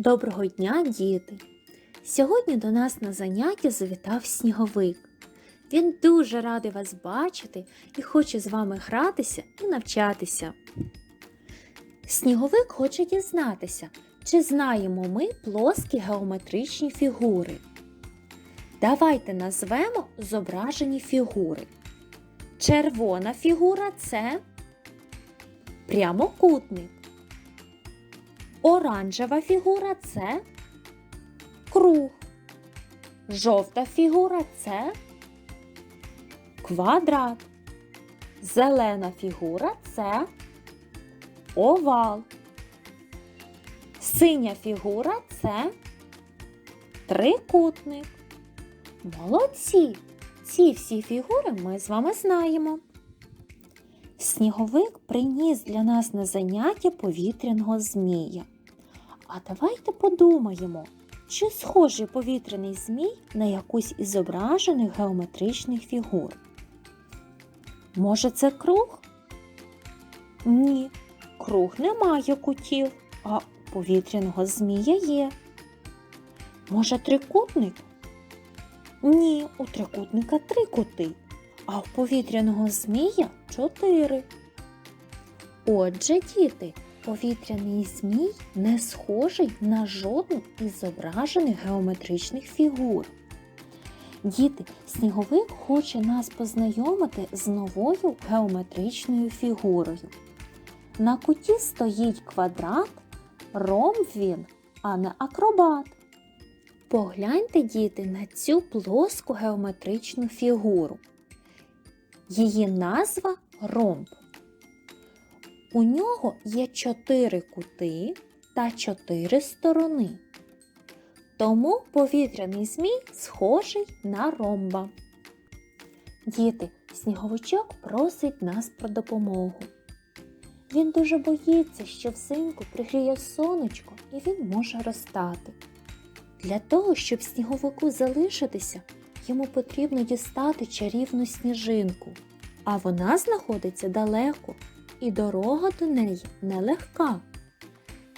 Доброго дня, діти! Сьогодні до нас на заняття завітав сніговик. Він дуже радий вас бачити і хоче з вами гратися і навчатися. Сніговик хоче дізнатися, чи знаємо ми плоскі геометричні фігури. Давайте назвемо зображені фігури. Червона фігура це прямокутник. Оранжева фігура це круг. Жовта фігура це квадрат. Зелена фігура це овал. Синя фігура це трикутник. Молодці! Ці всі фігури ми з вами знаємо. Сніговик приніс для нас на заняття повітряного змія. А давайте подумаємо, чи схожий повітряний змій на якусь із зображених геометричних фігур. Може, це круг? Ні, круг не має кутів, а повітряного змія є. Може, трикутник? Ні, у трикутника три кути, а у повітряного змія чотири. Отже, діти, повітряний змій не схожий на жодну із зображених геометричних фігур. Діти, сніговик хоче нас познайомити з новою геометричною фігурою. На куті стоїть квадрат, ромб він, а не акробат. Погляньте, діти, на цю плоску геометричну фігуру. Її назва ромб. У нього є чотири кути та чотири сторони. Тому повітряний змій схожий на ромба. Діти, сніговичок просить нас про допомогу. Він дуже боїться, що взимку пригріє сонечко і він може розтати. Для того, щоб сніговику залишитися, йому потрібно дістати чарівну сніжинку, а вона знаходиться далеко, і дорога до неї нелегка.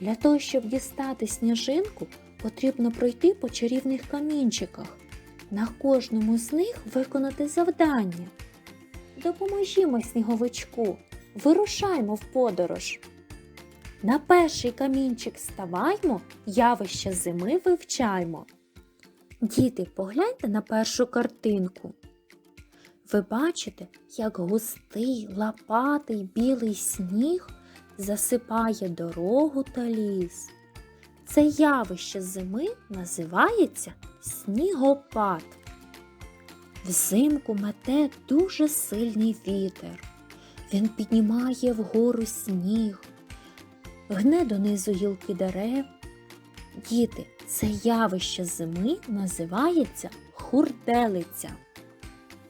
Для того, щоб дістати сніжинку, потрібно пройти по чарівних камінчиках, на кожному з них виконати завдання. Допоможімо сніговичку, вирушаймо в подорож. На перший камінчик ставаймо, явище зими вивчаймо. Діти, погляньте на першу картинку. Ви бачите, як густий, лопатий білий сніг засипає дорогу та ліс. Це явище зими називається снігопад. Взимку мете дуже сильний вітер. Він піднімає вгору сніг, гне донизу гілки дерев. Діти, це явище зими називається хурделиця.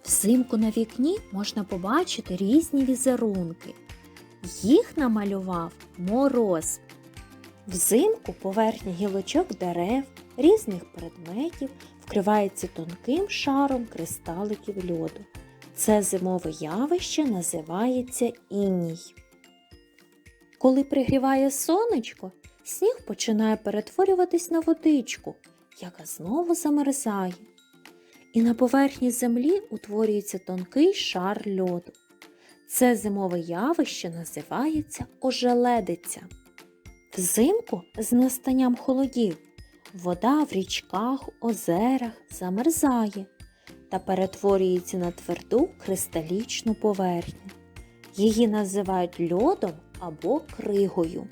Взимку на вікні можна побачити різні візерунки. Їх намалював мороз. Взимку поверхня гілочок дерев, різних предметів вкривається тонким шаром кристаликів льоду. Це зимове явище називається іній. Коли пригріває сонечко, сніг починає перетворюватись на водичку, яка знову замерзає. І на поверхні землі утворюється тонкий шар льоду. Це зимове явище називається ожеледиця. Взимку з настанням холодів вода в річках, озерах замерзає та перетворюється на тверду кристалічну поверхню. Її називають льодом або кригою.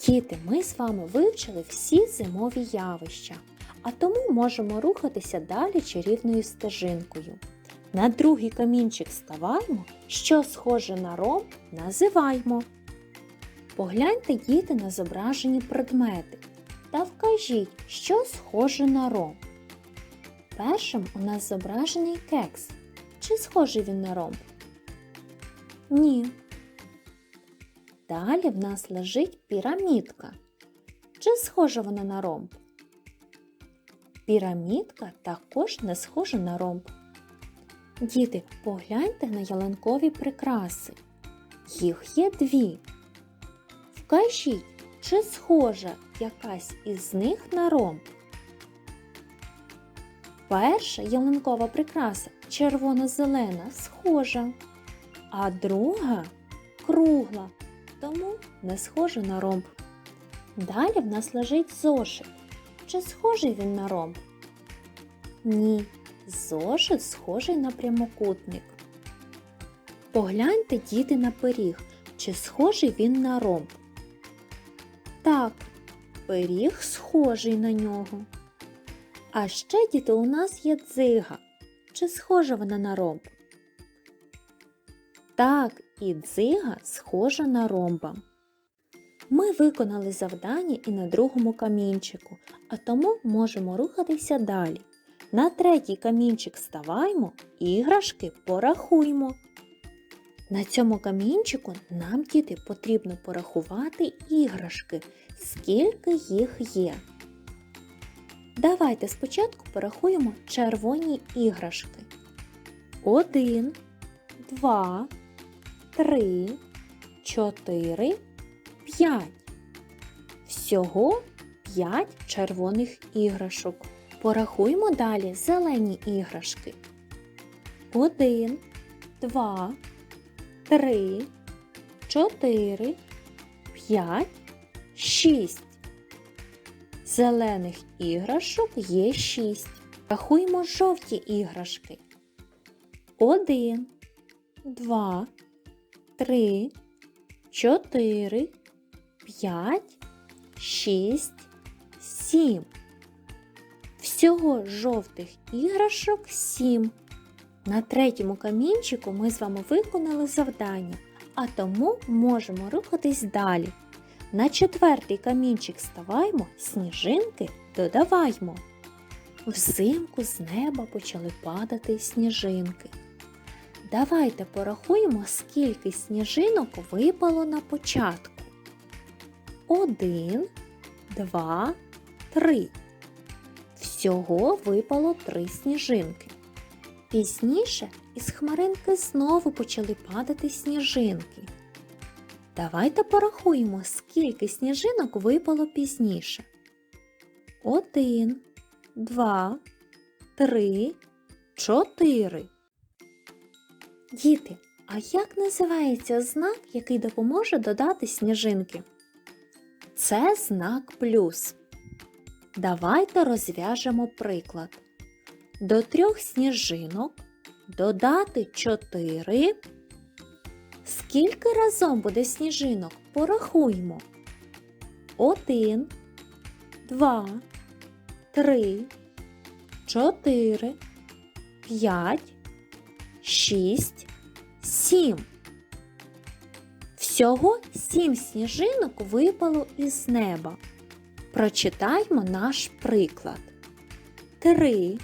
Діти, ми з вами вивчили всі зимові явища, а тому можемо рухатися далі чарівною стежинкою. На другий камінчик ставаймо, що схоже на ром, називаймо. Погляньте діти на зображені предмети та вкажіть, що схоже на ром. Першим у нас зображений кекс. Чи схожий він на ромб? Ні. Далі в нас лежить пірамідка. Чи схожа вона на ромб? Пірамідка також не схожа на ромб. Діти, погляньте на ялинкові прикраси. Їх є дві. Вкажіть, чи схожа якась із них на ромб? Перша ялинкова прикраса червоно-зелена схожа, а друга кругла, тому не схожа на ромб. Далі в нас лежить зошит. Чи схожий він на ромб? Ні, зошит схожий на прямокутник. Погляньте, діти, на пиріг, чи схожий він на ромб. Так, пиріг схожий на нього. А ще, діти, у нас є дзига. Чи схожа вона на ромб? Так, і дзига схожа на ромба. Ми виконали завдання і на другому камінчику, а тому можемо рухатися далі. На третій камінчик ставаймо, іграшки порахуймо. На цьому камінчику нам, діти, потрібно порахувати іграшки, скільки їх є. Давайте спочатку порахуємо червоні іграшки. Один, два, три, чотири, п'ять. Всього п'ять червоних іграшок. Порахуємо далі зелені іграшки. Один, два, три, чотири, п'ять, шість. Зелених іграшок є шість. Рахуємо жовті іграшки. Один, два, три, чотири, п'ять, шість, сім. Всього жовтих іграшок сім. На третьому камінчику ми з вами виконали завдання, а тому можемо рухатись далі. На четвертий камінчик ставаймо, сніжинки додаваймо. Взимку з неба почали падати сніжинки. Давайте порахуємо, скільки сніжинок випало на початку. Один, два, три. Всього випало три сніжинки. Пізніше із хмаринки знову почали падати сніжинки. Давайте порахуємо, скільки сніжинок випало пізніше. Один, два, три, чотири. Діти, а як називається знак, який допоможе додати сніжинки? Це знак плюс. Давайте розв'яжемо приклад. До трьох сніжинок додати чотири. Скільки разом буде сніжинок? Порахуймо. Один, два, три, чотири, п'ять, шість, сім. Всього сім сніжинок випало із неба. Прочитаймо наш приклад. Три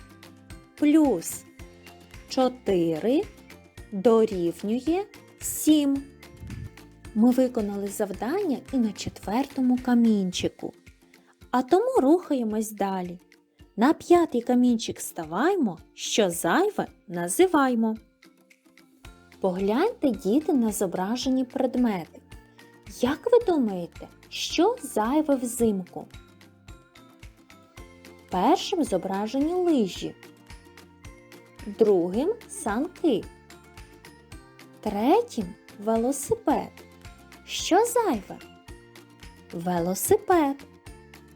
плюс чотири дорівнює 7. Ми виконали завдання і на четвертому камінчику. А тому рухаємось далі. На п'ятий камінчик ставаймо, що зайве називаймо. Погляньте, діти, на зображені предмети. Як ви думаєте, що зайве взимку? Першим зображені лижі, другим санки. Третім велосипед. Що зайве? Велосипед.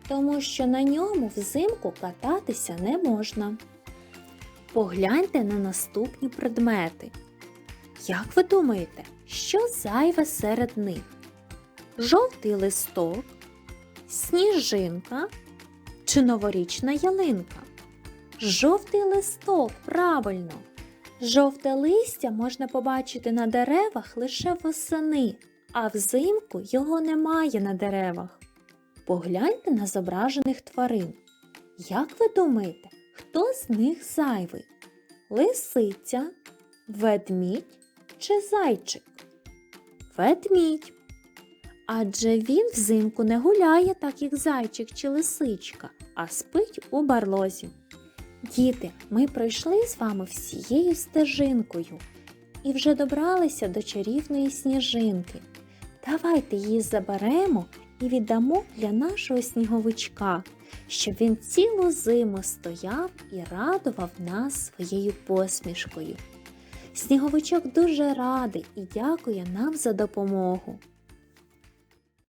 Тому що на ньому взимку кататися не можна. Погляньте на наступні предмети. Як ви думаєте, що зайве серед них? Жовтий листок, сніжинка чи новорічна ялинка? Жовтий листок, правильно! Жовте листя можна побачити на деревах лише восени, а взимку його немає на деревах. Погляньте на зображених тварин. Як ви думаєте, хто з них зайвий? Лисиця, ведмідь чи зайчик? Ведмідь. Адже він взимку не гуляє, так як зайчик чи лисичка, а спить у барлозі. Діти, ми пройшли з вами всією стежинкою і вже добралися до чарівної сніжинки. Давайте її заберемо і віддамо для нашого сніговичка, щоб він цілу зиму стояв і радував нас своєю посмішкою. Сніговичок дуже радий і дякує нам за допомогу.